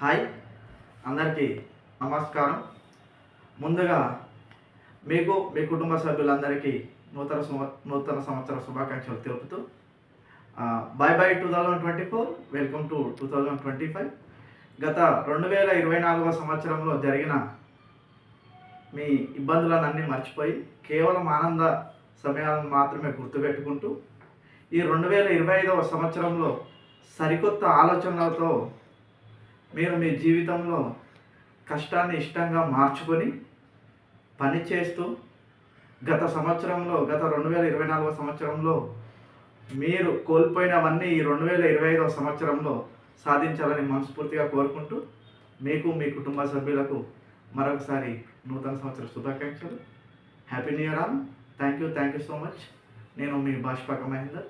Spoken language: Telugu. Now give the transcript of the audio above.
హాయ్. అందరికీ నమస్కారం. ముందుగా మీకు మీ కుటుంబ సభ్యులందరికీ నూతన నూతన సంవత్సర శుభాకాంక్షలు తెలుపుతూ bye bye two thousand twenty four welcome to two thousand twenty five. గత రెండు వేల ఇరవై నాలుగవ సంవత్సరంలో జరిగిన మీ ఇబ్బందులన్నీ మర్చిపోయి కేవలం ఆనంద సమయాలను మాత్రమే గుర్తుపెట్టుకుంటూ ఈ రెండు వేల ఇరవై ఐదవ సంవత్సరంలో సరికొత్త ఆలోచనలతో మీరు మీ జీవితంలో కష్టాన్ని ఇష్టంగా మార్చుకొని పని చేస్తూ గత సంవత్సరంలో గత రెండు వేల ఇరవై నాలుగవ సంవత్సరంలో మీరు కోల్పోయినవన్నీ ఈ రెండు వేల ఇరవై ఐదవ సంవత్సరంలో సాధించాలని మనస్ఫూర్తిగా కోరుకుంటూ మీకు మీ కుటుంబ సభ్యులకు మరొకసారి నూతన సంవత్సర శుభాకాంక్షలు. Happy new year all thank you thank you so much నేను మీ భాష్పాక మహేందర్.